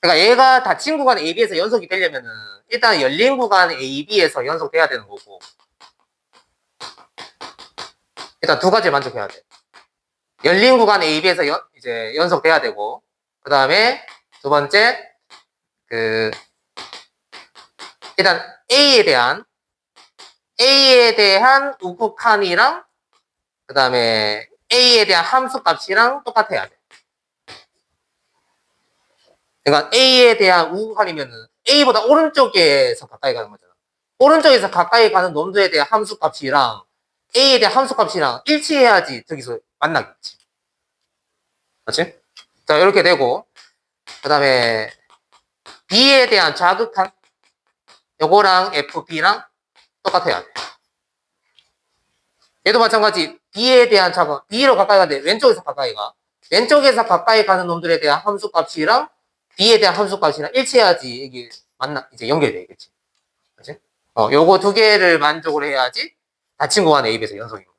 그러니까 얘가 닫힌 구간 AB에서 연속이 되려면은 일단 열린 구간 AB에서 연속돼야 되는 거고 일단 두 가지 만족해야 돼. 열린 구간 AB에서 연, 이제 연속돼야 되고 그 다음에 두 번째 그 일단 A에 대한 A에 대한 우극한이랑 그 다음에 A에 대한 함수 값이랑 똑같아야 돼. 그러니까 A에 대한 우극한이면은 A보다 오른쪽에서 가까이 가는 거잖아. 오른쪽에서 가까이 가는 놈들에 대한 함수 값이랑 A에 대한 함수 값이랑 일치해야지 저기서 만나겠지. 맞지? 자, 이렇게 되고, 그 다음에 B에 대한 자극한 요거랑 FB랑 똑같아야 돼. 얘도 마찬가지 B에 대한 자극, B로 가까이 가는데 왼쪽에서 가까이 가. 왼쪽에서 가까이 가는 놈들에 대한 함수 값이랑 B에 대한 함수 값이랑 일치해야지 이게 만나, 이제 연결되겠지. 그치? 어, 요거 두 개를 만족을 해야지 닫힌 구간 AB에서 연속인 거야.